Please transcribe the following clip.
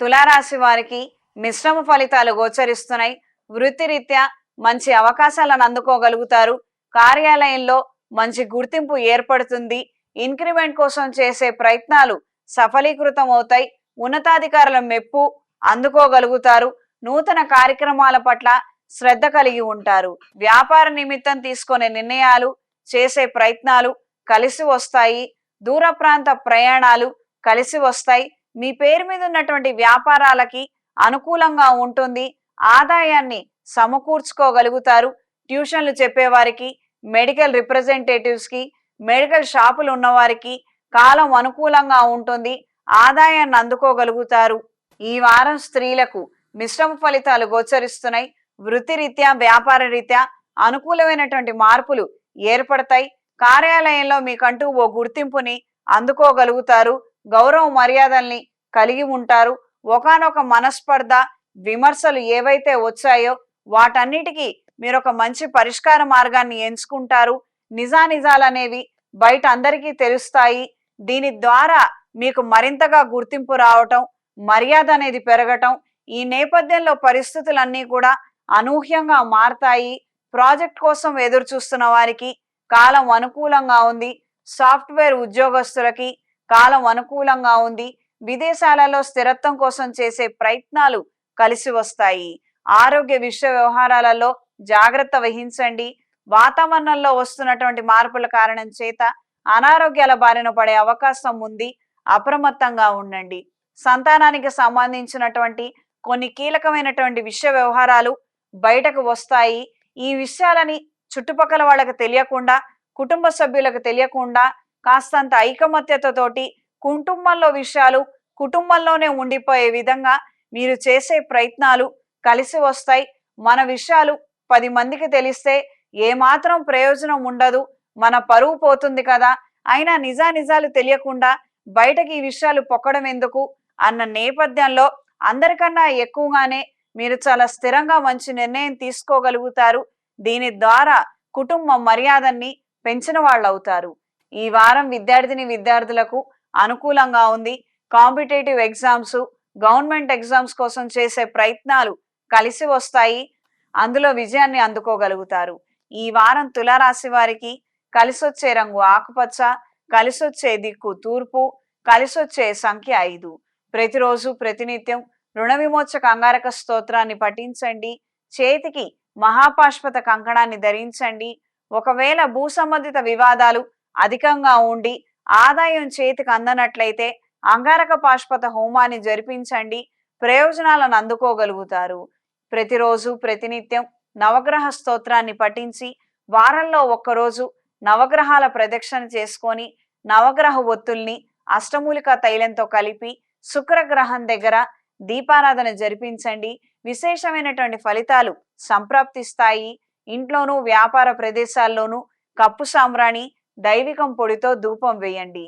తులారాశి వారికి మిశ్రమ ఫలితాలు గోచరిస్తున్నాయి. వృత్తిరీత్యా మంచి అవకాశాలను అందుకోగలుగుతారు. కార్యాలయంలో మంచి గుర్తింపు ఏర్పడుతుంది. ఇంక్రిమెంట్ కోసం చేసే ప్రయత్నాలు సఫలీకృతం అవుతాయి ఉన్నతాధికారుల మెప్పు అందుకోగలుగుతారు. నూతన కార్యక్రమాల పట్ల శ్రద్ధ కలిగి ఉంటారు. వ్యాపార నిమిత్తం తీసుకునే నిర్ణయాలు చేసే ప్రయత్నాలు కలిసి వస్తాయి. దూర ప్రాంత ప్రయాణాలు కలిసి వస్తాయి. మీ పేరు మీద ఉన్నటువంటి వ్యాపారాలకి అనుకూలంగా ఉంటుంది. ఆదాయాన్ని సమకూర్చుకోగలుగుతారు. ట్యూషన్లు చెప్పేవారికి మెడికల్ రిప్రజెంటేటివ్స్కి మెడికల్ షాపులు ఉన్నవారికి కాలం అనుకూలంగా ఉంటుంది. ఆదాయాన్ని అందుకోగలుగుతారు. ఈ వారం స్త్రీలకు మిశ్రమ ఫలితాలు గోచరిస్తున్నాయి. వృత్తిరీత్యా వ్యాపార రీత్యా అనుకూలమైనటువంటి మార్పులు ఏర్పడతాయి. కార్యాలయంలో మీకంటూ ఓ గుర్తింపుని అందుకోగలుగుతారు. గౌరవ మర్యాదల్ని కలిగి ఉంటారు. ఒకానొక మనస్పర్ధ విమర్శలు ఏవైతే వచ్చాయో వాటన్నిటికీ మీరు ఒక మంచి పరిష్కార మార్గాన్ని ఎంచుకుంటారు. నిజానిజాలనేవి బయట అందరికీ తెలుస్తాయి. దీని ద్వారా మీకు మరింతగా గుర్తింపు రావటం మర్యాద అనేది పెరగటం ఈ నేపథ్యంలో పరిస్థితులన్నీ కూడా అనూహ్యంగా మారతాయి. ప్రాజెక్ట్ కోసం ఎదురు చూస్తున్న వారికి కాలం అనుకూలంగా ఉంది. సాఫ్ట్వేర్ ఉద్యోగస్తులకి కాలం అనుకూలంగా ఉంది. విదేశాలలో స్థిరత్వం కోసం చేసే ప్రయత్నాలు కలిసి వస్తాయి. ఆరోగ్య విషయ వ్యవహారాలలో జాగ్రత్త వహించండి. వాతావరణంలో వస్తున్నటువంటి మార్పుల కారణం చేత అనారోగ్యాల బారిన పడే అవకాశం ఉంది. అప్రమత్తంగా ఉండండి. సంతానానికి సంబంధించినటువంటి కొన్ని కీలకమైనటువంటి విషయ వ్యవహారాలు బయటకు వస్తాయి. ఈ విషయాలని చుట్టుపక్కల వాళ్ళకి తెలియకుండా కుటుంబ సభ్యులకు తెలియకుండా కాస్తంత ఐకమత్యతతోటి కుటుంబంలో విషయాలు కుటుంబంలోనే ఉండిపోయే విధంగా మీరు చేసే ప్రయత్నాలు కలిసి వస్తాయి. మన విషయాలు పది మందికి తెలిస్తే ఏమాత్రం ప్రయోజనం ఉండదు. మన పరువు పోతుంది కదా. అయినా నిజానిజాలు తెలియకుండా బయటకి ఈ విషయాలు పొక్కడం ఎందుకు? అన్న నేపథ్యంలో అందరికన్నా ఎక్కువగానే మీరు చాలా స్థిరంగా మంచి నిర్ణయం తీసుకోగలుగుతారు. దీని ద్వారా కుటుంబ మర్యాదని పెంచిన వాళ్ళు అవుతారు ఈ వారం విద్యార్థిని విద్యార్థులకు అనుకూలంగా ఉంది. కాంపిటేటివ్ ఎగ్జామ్స్ గవర్నమెంట్ ఎగ్జామ్స్ కోసం చేసే ప్రయత్నాలు కలిసి వస్తాయి. అందులో విజయాన్ని అందుకోగలుగుతారు. ఈ వారం తులారాశి వారికి కలిసొచ్చే రంగు ఆకుపచ్చ కలిసొచ్చే దిక్కు తూర్పు కలిసొచ్చే సంఖ్య ఐదు. ప్రతిరోజు ప్రతినిత్యం రుణ విమోచక అంగారక స్తోత్రాన్ని పఠించండి. చేతికి మహాపాష్పత కంకణాన్ని ధరించండి. ఒకవేళ భూ సంబంధిత వివాదాలు అధికంగా ఉండి ఆదాయం చేతికి అందనట్లయితే అంగారక పాష్పత హోమాన్ని జరిపించండి ప్రయోజనాలను అందుకోగలుగుతారు. ప్రతిరోజు ప్రతినిత్యం నవగ్రహ స్తోత్రాన్ని పఠించి వారంలో ఒక్కరోజు నవగ్రహాల ప్రదక్షిణ చేసుకొని నవగ్రహ ఒత్తుల్ని అష్టమూలిక తైలంతో కలిపి శుక్రగ్రహం దగ్గర దీపారాధన జరిపించండి. విశేషమైనటువంటి ఫలితాలు సంప్రాప్తిస్తాయి. ఇంట్లోనూ వ్యాపార ప్రదేశాల్లోనూ కప్పు సాంబ్రాణి దైవికం పొడితో ధూపం వేయండి.